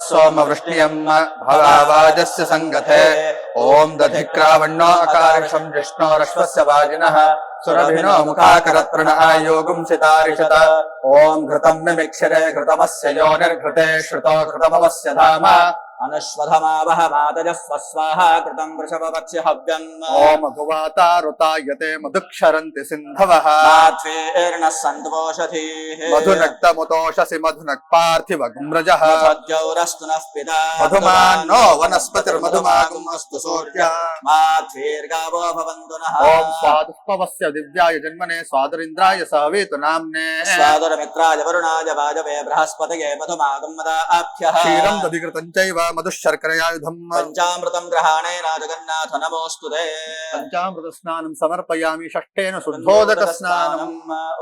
सोमवृष्ण्यम् भवावाजस्य सङ्गते ॐ दधिक्रावण्णो अकारिषम् जिष्णोरश्वस्य वाजिनः सुरभिनो मुखाकरत्प्रणआयोगुम् सितारिषत ॐ घृतम् मिमिक्षरे घृतमस्य योनिर्घृते श्रुतो घृतमवस्य धाम అనశ్వధమావహ మాతజస్వస్వాహ కృతం వృషభపక్షి హవ్యం ఓం అగువాతారుతాయతే మధుక్షరంతి సింధవః మాధ్వేర్ణ సంతోషధీ మధునక్తముతోషసి మధునక్పార్థివ గుమ్రజః మధుద్యౌరస్తునః పితా మధుమాన్నో వనస్పతిర్మధుమాగుమస్తు సూర్య మాధ్వేర్గావో భవంతు నః ఓం స్వాదుష్పవస్య దివ్యాయ జన్మనే స్వాదురింద్రాయ సవేతు నామ్నే స్వాదురమిత్రాయ వరుణాయ వాజవే బృహస్పతయే మధుమాగం మదాభ్యః క్షీరం దధికృతం చైవ मधुशर्करयायुधम् पञ्चामृतम् ग्रहाणेन जगन्नाथ नमोऽस्तु ते। पञ्चामृतस्नानम् समर्पयामि षष्ठेन शुद्धोदकस्नानम्।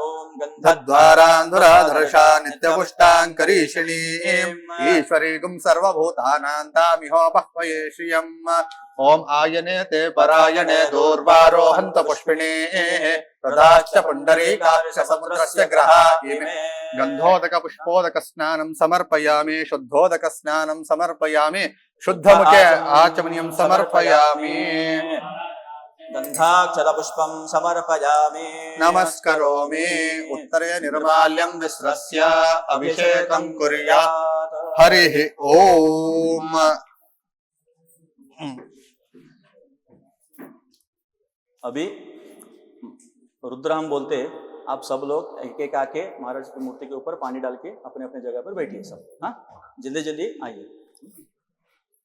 ॐ गन्धद्वारा नित्यपुष्टाम् सर्वभूतानान्तामिहोपह्वये श्रियम् ॐ आयने ते परायणे दूर्वारोहन्त पुष्पिणे तदाश्च पुण्डरीकाक्ष समुद्रस्य ग्रहा इमे गन्धोदक पुष्पोदक स्नानं समर्पयामि शुद्धोदक स्नानं समर्पयामि शुद्धमुखे आचमनीयं समर्पयामि। गन्धाक्षतपुष्पम् समर्पयामि। नमस्करोमि। उत्तरे निर्माल्यं विस्रस्य अभिषेकं कुर्यात्। हरिः ओम्। अभी रुद्राम बोलते आप सब लोग एक एक आके महाराज की मूर्ति के ऊपर पानी डाल के अपने अपने जगह पर बैठिए सब। हाँ? जल्दी जल्दी आइए।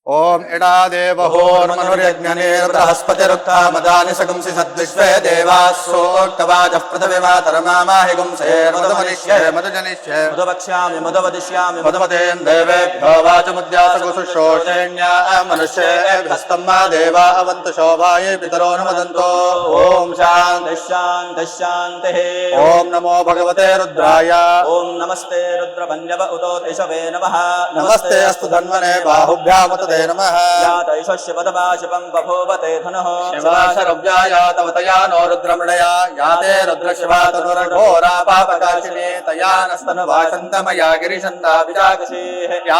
ॐ इडादेवहोर्मनुर्यज्ञनेर्बृहस्पतिरुक्तामदानि सगुंसि सद्विश्वे देवास्सोक्तवाचः पृथिवी मातरमामाहि गुंसे मधुमनिष्ये मधुजनिष्ये मधुवक्ष्यामि मधुवदिष्यामि मधुमतेन देवेभ्यो वाचमुद्यासगुसुश्रोषेण्या मनुष्येभ्यस्तं मा देवा अवन्तु शोभाये पितरो न वदन्तो ॐ शान्ति शान्तिः शान्तिः शान्तिः ॐ नमो भगवते रुद्राय ॐ नमस्ते रुद्रभञ्जव उतो ऋषभे नमः नमस्ते अस्तु धन्वने बाहुभ्यामुत ते नमः। यातैषस्य पदमा शिवम् बभूवते धनुः। नो रुद्रमृडया। याते रुद्रशिवा तनुरघोरा पापकाशिने तया गिरिशन्दाभिजागशीः या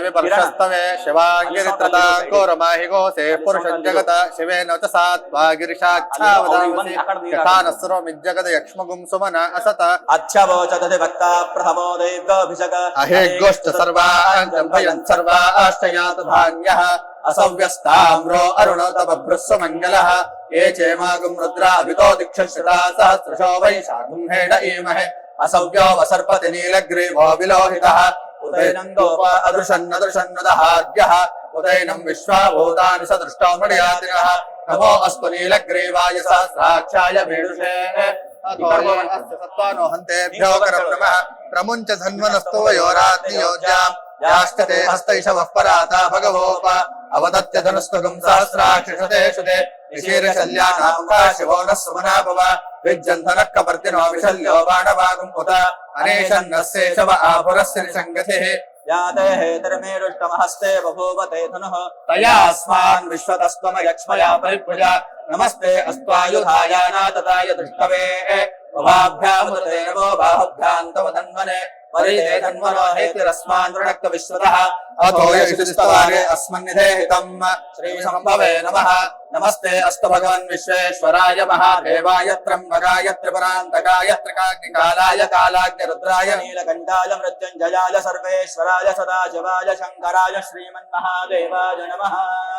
विपर्षस्तवे गोसे पुरुषं जगत शिवेन च सा त्वा गिरिशाच्छावदांसि यथा न सर्वमिज्जगद यक्ष्मगुं सुमन असत। भक्ता प्रथमो अहे गोष्ठ सर्वान् जम्भयन् सर्वाश्चयात धान्यः असव्यस्ताम्रो अरुण तव भृस्व मङ्गलः ये चेमागुं रुद्राभितो दिक्षश्रुता सहस्रशो वै शागुंहेण ईमहे। असव्यो वसर्पति नीलग्रीवो विलोहितः। उदैनं गोप अदृशन्नदृशन्नदहार्यः उदैनं विश्वाभूतानि सदृष्टो मृडयातिनः नमो अस्तु नीलग्रीवाय सहस्राक्षाय मीडुषे सत्त्वानो हन्तेभ्यो करं नमः। प्रमुञ्च धन्वनस्तु वयोरात्नियोज्याम् याष्टते हस्तैषवः पराता भगवोप अवदत्य धनुस्तुगम् सहस्राक्षिषते शुते निशीर्षल्यानामुखा शिवो नः सुमनाभव विज्जन्धनः कपर्दिनो विशल्यो बाणवागुम् उत अनेशन्नस्येषव आपुरस्य निषङ्गतिः याते हेतरमेरुष्टमहस्ते बभूवते धनुः तयास्मान् विश्वतस्त्वमयक्ष्मया परिभुजा नमस्ते अस्त्वायुधायानातताय दृष्टवे ఉమాభ్యాముదే నమో బాహుభ్యాంతమధన్వనే పరిదే ధన్వనో హేతిరస్మాన్ వృణక్త విశ్వతః అథో యశిస్తవారే అస్మన్నిధే హితం. శ్రీ సంభవే నమః. నమస్తే అస్త భగవన్ విశ్వేశ్వరాయ మహాదేవాయ త్రంబకాయ త్రిపురాంతకాయ త్రికాగ్నికాలాయ కాలాగ్నిరుద్రాయ నీలకంఠాయ మృత్యుంజయాయ సర్వేశ్వరాయ సదాశివాయ శంకరాయ శ్రీమన్మహాదేవాయ నమః.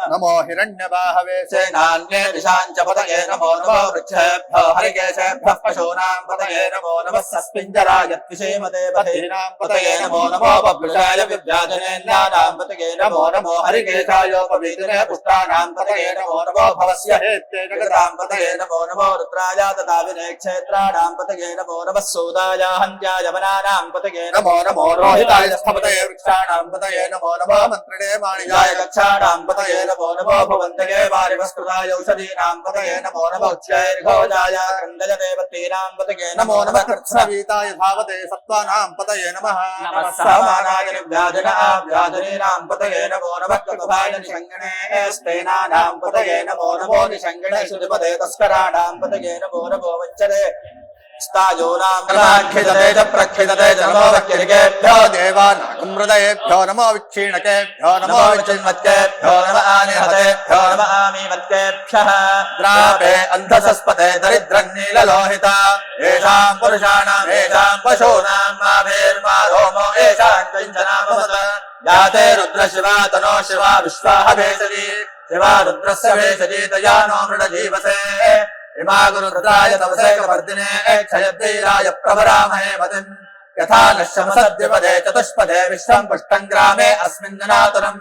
नमः हिरण्यबाहवे सेनान्ये दिशाञ्च पतये नमो नमो वृक्षेभ्यो हरिकेशेभ्यः पशूनां पतये नमो नमः पथे पतीनां पतये नमो नमो बभ्रुषाय विव्याजनेन्द्राणां पतये नमो नमो हरिकेशायोपवीतिने पुष्टानां पतये नमो नमो भवस्य हेत्ये जगतां पतये नमो नमो रुद्राय तथा विनयक्षेत्राणां पतये नमो नमः सूदाय हन्त्याय वनानां पतये नमो नमो रोहिताय स्थपतये वृक्षाणां पतये नमो नमो मन्त्रिणे माणिजाय कक्षाणां पतये नमो नमो भवन्तये वारिवस्कृताय औषधीनां पतये नमो नमो उच्चैर्घोजाय क्रन्दय देवतीनां पतये नमो नमः कृत्स्नवीताय धावते सत्त्वानां पतये नमः नमः सहमानाय व्याजनाभ्याजनीनां पतये नमो नमः ककुभाय निषङ्गणे स्तेनानां पतये नमो नमो निषङ्गणे श्रुतिपदे तस्कराणां पतये नमो नमो वच्चते प्रमाख्यते च प्रख्यते च नमो नमो नमो आनिहतेभ्यो नम आमीवत्केभ्यः अन्धसस्पते दरिद्रं नीललोहिता येषां पुरुषाणां येषां पशूनां माभेर्मा रोमो येषां कञ्चनाममत याते रुद्र शिवा तनो शिवा विश्वाह भेषजी शिवा रुद्रस्य भेषजी तया नो मृडजीवसे హిమాగురుదాయ తవసేకవర్దినే క్షయబ్దీరాయ ప్రభరామహే మతిం యథా నశ్యమసద్విపదే చతుష్పదే విశ్వం పుష్టం గ్రామే అస్మిన్ జనాతురం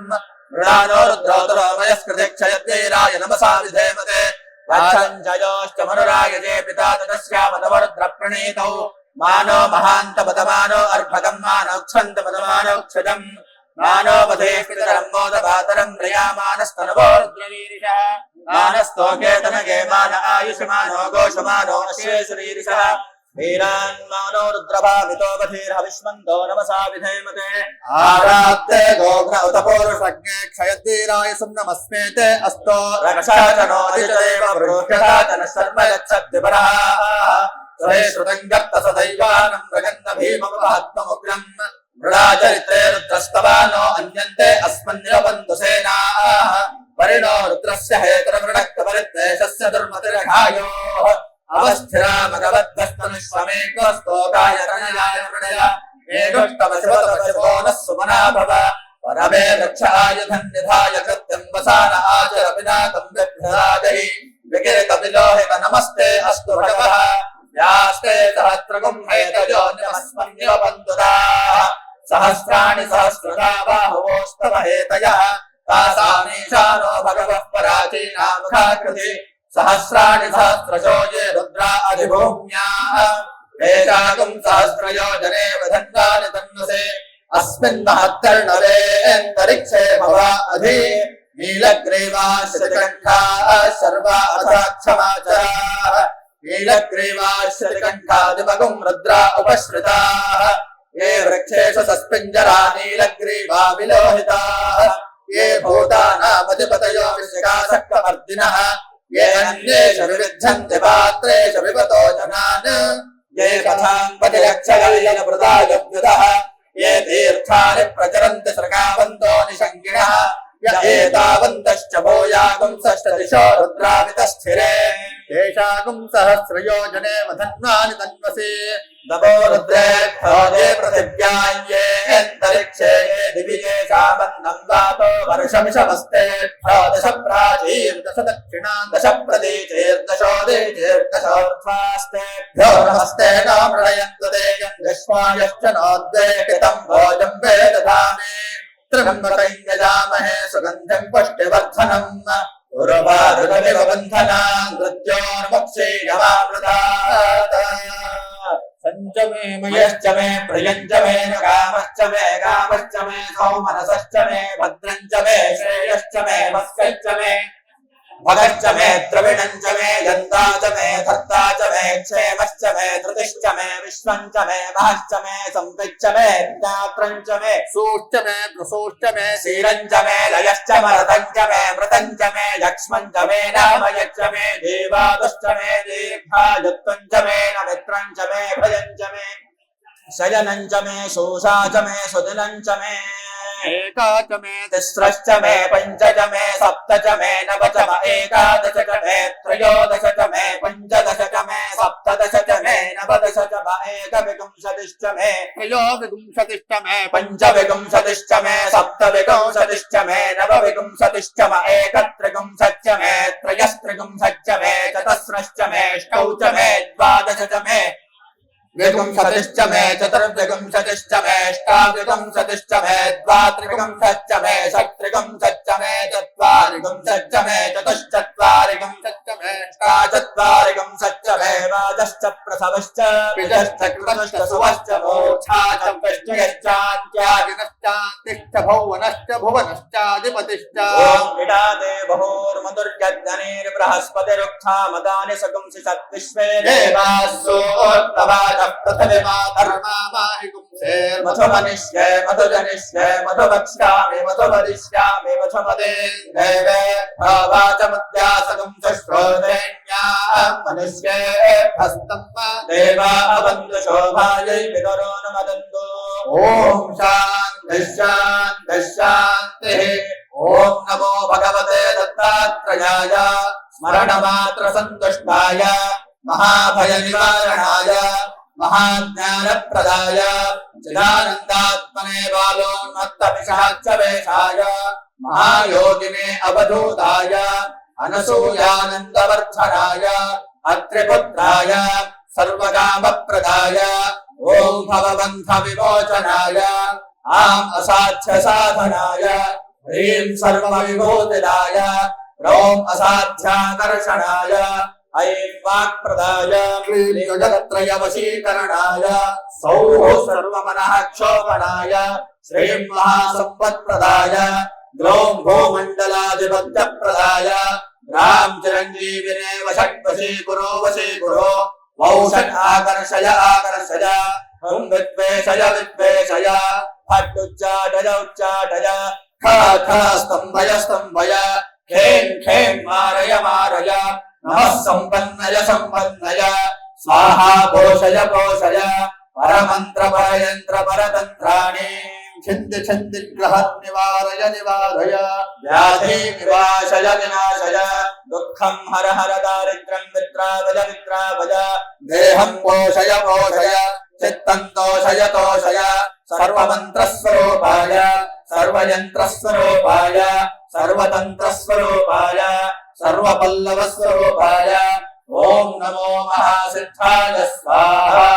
మృడానో రుద్రోదరోమయస్కృతి క్షయబ్దీరాయ నమసా విధేమతే వాచంజయోష్టమనురాయజే పితా తశ్యామతవరుద్ర ప్రణీతౌ మానో మహాంతపదమానో అర్భగం మానోక్షంతపదమానోక్షజం महान्तपदमानो अर्भगम् मानोक्षन्तपदमानोक्षजम् मानो वधे पितरम् मोदपातरम् म्रियामानस्तनवो रुद्रवीरिषः मानस्तोकेतनगे मान आयुषमानो घोषमानो अश्वेशरीरिषः वीरान्मानो रुद्रभावितो बधीर्हविष्मन्तो नमसा विधेमते आरात्ते गोघ्न उत पौरुषज्ञे क्षयद्वीराय सुम्नमस्मेते अस्तो रक्षाचनो अजितदेव बृहदाचन शर्म यच्छद्विपरः स्वरे श्रुतम् गत्त सदैवानम् మృడాచరిత్రే రుద్రస్తవానో అన్యంతే అస్మన్యబంధుసేనాః పరిణో రుద్రస్య హేతురమృడక్త పరిద్వేషస్య దుర్మతిరఘాయో అవస్థిరా భగవద్భ్రష్టనుష్వమేకోస్తోకాయ తనయాయ మృడయ ఏకోష్టవశివతపశివోనః సుమనా భవ వరమే రక్షాయుధం నిధాయ కృత్యం వసాన ఆచర వినాకం విభ్రాజై వికిరిత విలోహిత నమస్తే అస్తు భగవః सहस्राणि सहस्रदा बाहुवोस्तव हेतयः तासामीशानो भगवः पराचीना मुखाकृति सहस्राणि सहस्रशो ये रुद्रा अधिभूम्याः। वेदागुम् सहस्रयोजने वधन्वानि तन्वसे। अस्मिन् महत्कर्णवेऽन्तरिक्षे भवा अधि। नीलग्रीवाश्रतिकण्ठाः सर्वा अथाक्षमाचराः। नीलग्रीवाश्रतिकण्ठादिमगुम् रुद्रा उपश्रिताः। ये वृक्षेषु सस्पिञ्जरा नीलग्रीवा विलोहिताः ये भूतानामधिपतयो विशिखाशक्तमर्दिनः ये अन्येषु विविध्यन्ति पात्रेषु विपतो जनान् ये कथाम् पतिरक्षगल्यनप्रदायभ्युतः ये तीर्थानि प्रचरन्ति सृगावन्तो निषङ्गिणः य एतावन्तश्च भूयागुंसश्च दिशो रुद्रावितस्थिरे येषागुम् सहस्रयोजने वधन्वानि तन्वसि नमो रुद्रेभ्यो ये पृथिव्यायेऽन्तरिक्षे ये दिवि येषामन्नम् गातो वर्षमिषमस्तेभ्यो दश प्राचीर्दश दक्षिणाम् दश प्रदीचैर्दशोदीचैर्दशोर्ध्वास्तेभ्यो नमस्ते नो मृणयन्तु ते यम् यश्वायश्च नोद्वे कृतम् भोजम् वे दधामि त्र्यम्बकम् यजामहे सुगन्धम् पुष्टिवर्धनम्। उर्वारुकमिव बन्धनाम् मृत्योर्मुक्षीयमामृतात् सञ्च मे मयश्च मे प्रियञ्च मे कामश्च मे कामश्च मे सौमनसश्च मे भद्रञ्च मे श्रेयश्च मे वस्कश्च मे भगश्च मे द्रविणञ्च मे गन्धा च मे धर्ता च मे क्षेमश्च मे धृतिश्च मे विश्वञ्च मे महश्च मे सम्पृच्च मे ज्ञात्रञ्च मे सूश्च मे प्रसूश्च मे क्षीरञ्च मे लयश्च मरतञ्च मे मृतञ्च मे यक्ष्मञ्च मे नामयच्च मे देवादश्च मे दीर्घायुत्वञ्च मे न मित्रञ्च मे भयञ्च मे शयनञ्च मे शोषा च मे सुदिनञ्च मे एका च मे तिस्रश्च मे पञ्च च मे सप्त च मे नव च म एकादश च मे त्रयोदश च मे पञ्चदश च मे सप्तदश च मे नवदश च म एकविंशतिश्च मे त्रयोविंशतिश्च मे पञ्चविंशतिश्च मे सप्तविंशतिश्च मे नवविंशतिश्च म एकत्रिंशच्च मे त्रयस्त्रिंशच्च मे चतस्रश्च मे अष्टौ च मे द्वादश च मे विगुंसतिश्च मे चतुर्विगुंसतिश्च मेष्टाविगुंसतिश्च मे द्वात्रिगुंसश्च मे षट्त्रिगुंसश्च मे चत्वारिगुंसश्च मे चतुश्चत्वारिगुंसश्च मेष्टाचत्वारिगुंसश्च मे वाजश्च प्रसवश्च पिजश्च कृतश्च सुवश्च मोक्षा च वृष्टिश्चान्त्यादिनश्चान्तिश्च भुवनश्चाधिपतिश्च। ॐ इडा देवहोर्मधुर्यग्निर्बृहस्पतिरुक्षा सगुंसि सद्विश्वे देवासोत्तवाच पृथिविमा धर्मा माहिगुंसे मधुमनिष्ये मधुजनिष्ये मधुवक्ष्यामि मधुवदिष्यामि मधुमदे देवे भावाचमुद्यासगुंसश्रोतेण्या मनुष्ये हस्तं देवा अवन्तु शोभायै पितरो न मदन्तु। ॐ ॐ नमो भगवते दत्तात्रयाय स्मरणमात्र सन्तुष्टाय महाभयनिवारणाय। महाज्ञानप्रदाय चिदानन्दात्मने बालोन्मत्तपिशाच्च वेशाय महायोगिने अवधूताय अनसूयानन्दवर्धनाय अत्रिपुत्राय सर्वकामप्रदाय ॐ भवबन्धविमोचनाय आम् असाध्यसाधनाय ह्रीं सर्वविभूतिदाय ह्रौं असाध्याकर्षणाय ऐं वाक्प्रदाय क्लीं जगत्त्रयवशीकरणाय सौः सर्वमनः क्षोभणाय श्रीं महासम्पत्प्रदाय ग्लौं भूमण्डलाधिपत्यप्रदाय रां चिरञ्जीविने वषट्वशी गुरो वशी गुरो वौषट् आकर्षय आकर्षय हुं विद्वेषय विद्वेषय फट्टुच्चाटय उच्चाटय खा खा स्तम्भय स्तम्भय खें खें मारय मारय नमः सम्पन्नय सम्पन्नय स्वाहा पोषय पोषय परमन्त्र परयन्त्र परतन्त्राणि छिन्दि छिन्दि ग्रह निवारय निवारय व्याधि विवाशय विनाशय दुःखं हर हर दारिद्र्यं वित्रावज वित्रावज देहं पोषय पोषय चित्तं तोषय तोषय सर्वमन्त्रस्वरूपाय सर्वयन्त्रस्वरूपाय सर्वतन्त्रस्वरूपाय सर्वपल्लवस्वरूपाय ॐ नमो महासिद्धाय स्वाहा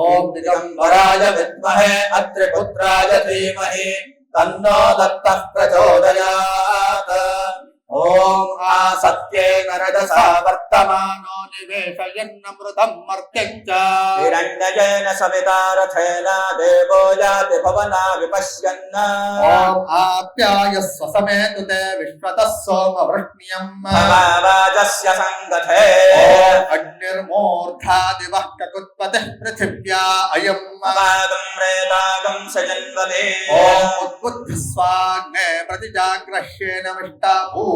ॐ दिगम्बराय विद्महे अत्रिपुत्राय धीमहि तन्नो दत्तः प्रचोदयात् ఓం ఆ సత్యేన రజసా వర్తమానో నివేశయన్నమృతం మర్త్యం చ హిరణ్యయేన సవితారథేన దేవో యాతి భవనా విపశ్యన్న. ఓం ఆప్యాయ స్వసమేతు తే విశ్వతః సోమ వృష్ణ్యం వాజస్య సంగతే. అగ్నిర్మూర్ధా దివః కకుత్పతిః పృథివ్యా అయం. మమాగం రేతాగం సజన్వదే ఓం ఉద్బుద్ధ స్వాగ్నే ప్రతిజాగ్రహ్యేన విష్టాభూ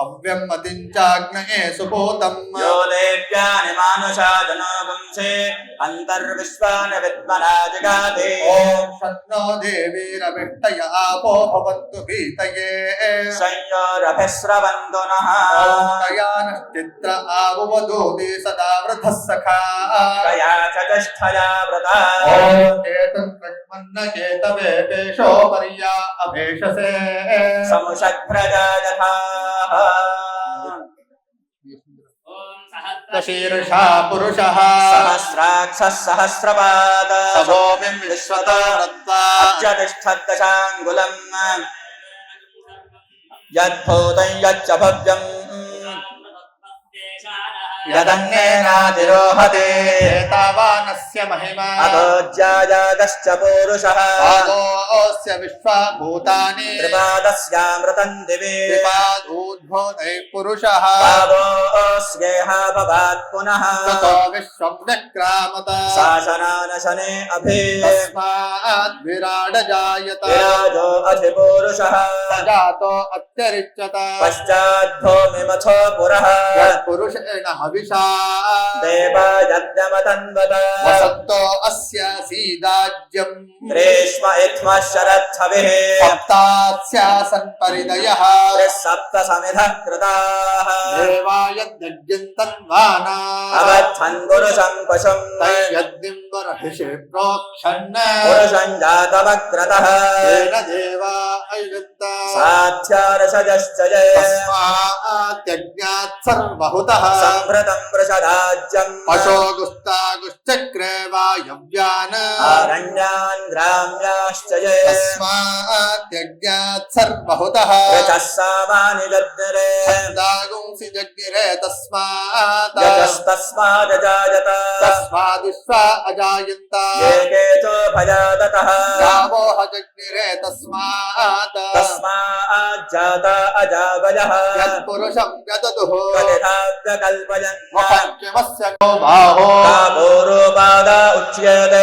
हव्यम् अतिञ्चाग्नये सुपूतम् यो देव्यानि मानुषा जनोगुंसे अन्तर्विश्वानि विद्मना जगाति ॐ शन्नो देवीरविष्टय आपो भवन्तु भीतये संयोरभिस्रवन्तु नः ॐ तयानश्चित्र आवुवदूति सदा वृथः सखा कया चतुष्टया व्रता ॐ केतम् प्रक्मन्न केतवे पेशो पर्या अभेषसे समुषद्भ्रजा यथा शीर्षा पुरुषः। सहस्राक्षः सहस्रपाद सभोमिम् विश्वतो अत्यतिष्ठद्दशाङ्गुलम् यच्च भव्यम्। यदन्येनातिरोहते एतावानस्य महिमा। अभोज्याजागश्च पूरुषः। पादोऽस्य विश्वा भूतानि त्रिपादस्यामृतम् दिवे। पुरुषः। भवात् पुनः। ततो विश्वं व्यक्रामत। शासनानशने अभि। जायत विराजो अधिपूरुषः जातो अत्यरिच्यत। पश्चाद्भूमिमथो पुरः। पुरुषेण हविषा ग्रीष्म इत्मः सप्तास्यासन् परिदयः। सप्त समिधः कृताः देवाय पशुम्। यज्ञं वरहिषे प्रोक्षन्। पुरुषम् जातमग्रतः तेन देवा अयुगन्त। साध्यारसजश्च ये तस्मात् सर्वहुतः। सम्भृतम् वृषराज्यम् पशो गुस्तागुश्चक्रे वायव्यान् आरण्यान् ग्राम्याश्च ये सर्वहुतः। यतः सामानि जज्ञरे दागुंसि जज्ञिरे तस्मात्। यतस्तस्मादजायत। तस्मादिष्वा अजायन्त। ये केचोभयादतः गावोह जज्ञिरे तस्मात्। तस्माज्जाता अजावयः यत्पुरुषं यदतुः कलिधाव्यकल्पयन् मुखक्यमस्य गो बाहो कापूर्वपादा उच्यते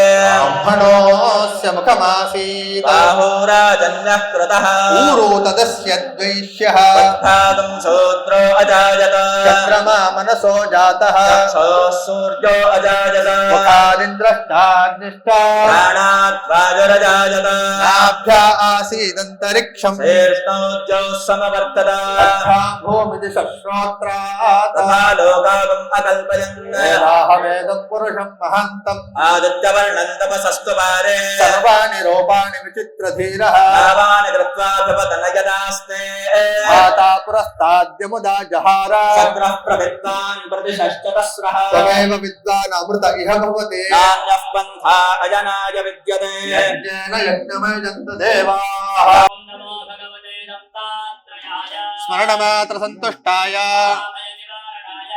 ब्रह्मणोऽस्य मुखमासीत् बाहुराजन्यः कृतः ऊरो तदस्य द्वैष्यः पद्भागम् शूद्रो अजायत चन्द्रमा मनसो जातः चक्षुः सूर्यो अजायत मुखादिन्द्रष्टाग्निष्ट प्राणाद्वायुरजायत नाभ्या आसीदन्तरिक्षम् शीर्ष्णोद्योः समवर्तत तथा भूमिदिशश्रोत्रात् భావం అకల్పయంతపురుషం మహాంతం ఆదిత్యవర్ణం తపసస్వారే సర్వాణి రూపాణి విచిత్ర ధీర కృత్వా భవతనయదాస్తే మాతా పురస్తాద్యముదా జహార సద్రః ప్రవృత్తాన్ ప్రతిషష్టతస్రః తమేవ విద్వాన్ అమృత ఇహ భవతే నాన్యః పంథా అజనాయ విద్యతే యజ్ఞేన యజ్ఞమయంత దేవాః సంతుష్టాయ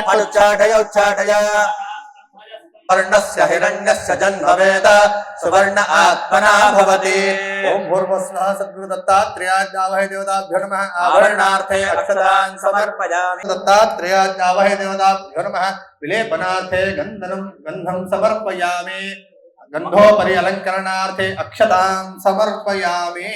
फट् उच्चाटय वर्णस्य हिरण्यस्य जन्म वेद सुवर्ण आत्मना भवति। ॐ भूर्भुवस्वः सद्गुरुदत्तात्रेयाज्ञावहे देवताभ्यो नमः। आभरणार्थे अक्षतान् समर्पयामि। दत्तात्रेयाज्ञावहे देवताभ्यो नमः। विलेपनार्थे गन्धनं गन्धं समर्पयामि। गन्धोपरि अलङ्करणार्थे अक्षतां समर्पयामि।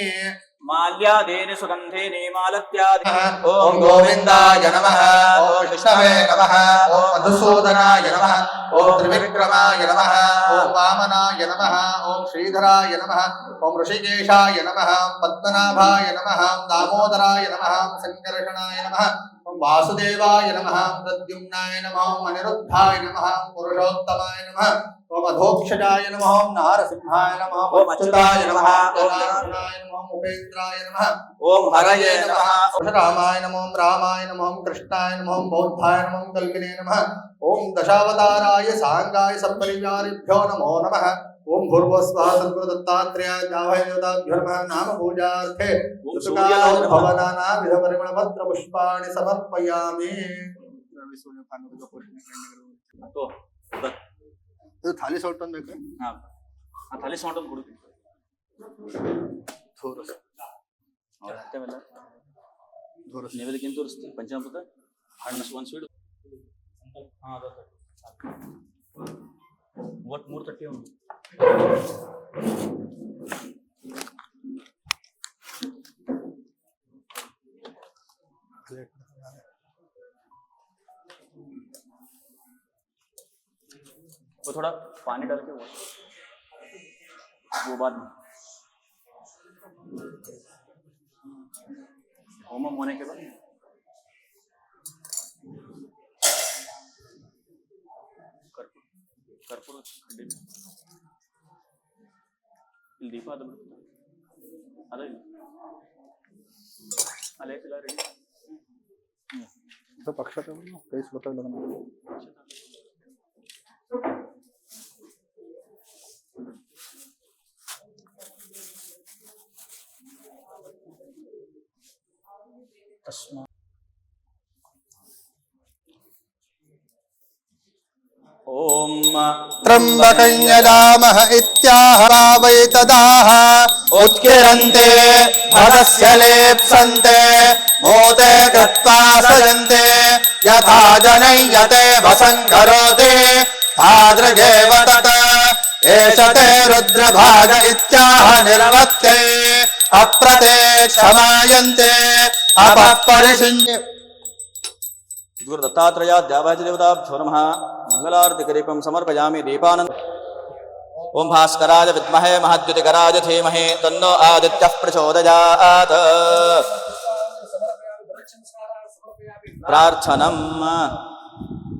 माल्यादीनि सुगन्धीनि मालत्यादि ॐ गोविन्दाय नमः ॐ विष्णवे नमः ॐ मधुसूदनाय नमः ॐ त्रिविक्रमाय नमः ॐ वामनाय नमः ॐ श्रीधराय नमः ॐ ऋषिकेशाय नमः पद्मनाभाय नमः दामोदराय नमः सङ्कर्षणाय नमः ॐ वासुदेवाय नमः प्रद्युम्नाय नमः अनिरुद्धाय नमः पुरुषोत्तमाय नमः ॐ अधोक्षजाय नमः ॐ नारसिंहाय नमः ॐ अच्युताय नमः ॐ जनार्दनाय नमः उपेन्द्राय नमः ॐ हरये नमः रामाय नमो रामाय नमो कृष्णाय नमो बौद्धाय नमो कल्किने नमः दशावताराय साङ्गाय सपरिवारेभ्यो नमो नमः ॐ भूर्भुवस्वः सद्गुरुदत्तात्रेयाय देवताभ्यो नमः नाम पूजार्थे पुष्पाणि समर्पयामि तो ಇದು ಥಾಲಿ ಸೌಟ್ ಅಂತ ಬೇಕು ಹಾಂ ಆ ತಲೆ ಸೌಂಡ್ ಅಂತ ಕೊಡ್ತೀನಿ ತೋರಿಸ್. ಅಷ್ಟವೆಲ್ಲ ತೋರಿಸ್. ನೀವೆಲ್ಲಕ್ಕಿಂತ ತೋರಿಸ್ತೀವಿ ಪಂಚಾಮೃತ? ಹಣ್ಣು ಒಂದು ಸ್ವೀಟ್. ಹಾಂ ಮೂವತ್ತ್ಮೂರು ತಟ್ಟಿ ಒಂದು वो थोड़ा पानी डाल के वो बाद होम होने के बाद। कर्पूर कर्पूर अले पिला रही तो पक्षा का तस्मा। ॐ इहरा इत्याह वै तदाह। उत्किरन्ते हरस्य लेप्सन्ते मोते कृत्वा सजन्ते यथा जनयते वसं करोति तादृगेव एष ते रुद्रभाग इत्याह निर्वत्ते अत्र ते क्षमायन्ते अपः परिषिञ्चे गुरु दत्तात्रेय देवाज देवताभ्यो नमः। मंगलारतिकरीपं समर्पयामि दीपानन्द ओम भास्कराय विद्महे, महद्युतिकराय धीमहि, तन्नो आदित्यः प्रचोदयात्। प्रार्थनम्